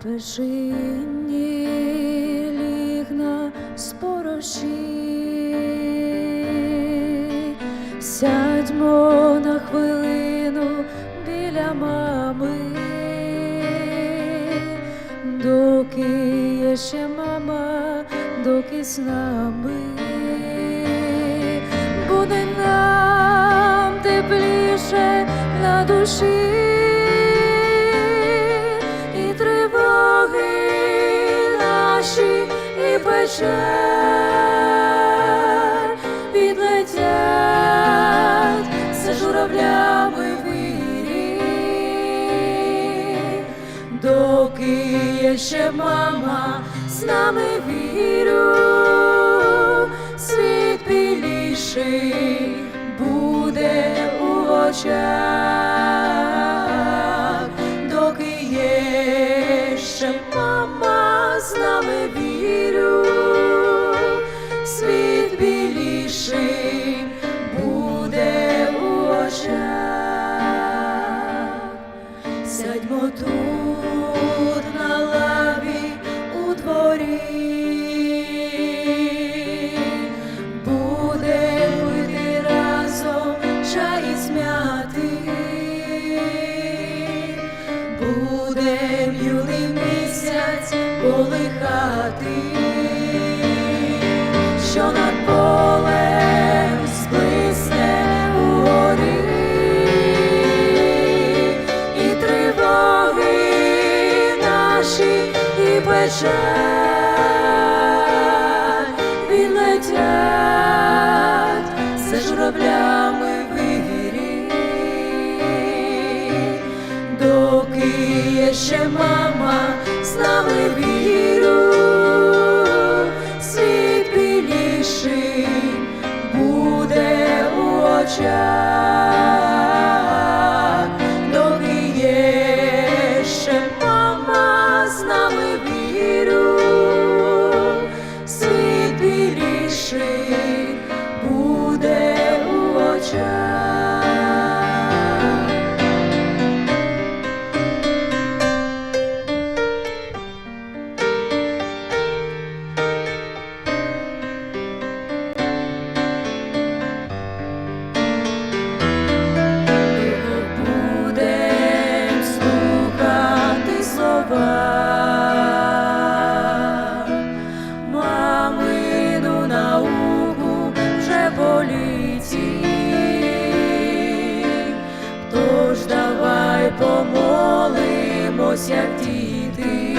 стежині ліг на спорожі, сядьмо на хвилину біля мами, доки є ще мама, доки з нами. Буде нам тепліше на душі печаль. Відлетять за журавлями вирі, доки є ще мама, з нами вірю, світ біліший буде у очах, доки є ще мама, з нами вірю, біліший буде у очах. Сядьмо тут на лаві у дворі, будем пити разом чай із м'яти, будем юний місяць колихати, наші, і печаль відлетять за журавлями вигірі, доки є ще мама, з нами біліший буде у очах. Будем слухати слова, просять діти,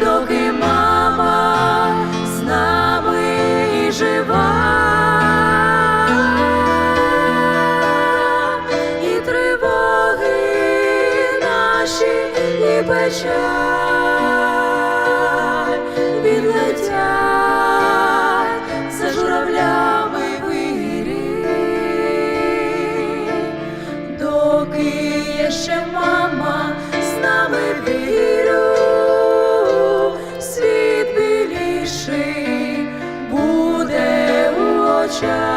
доки мама з нами жива, і тривоги наші, і печаль відлетять за журавлями вирі, доки. Ще мама culture.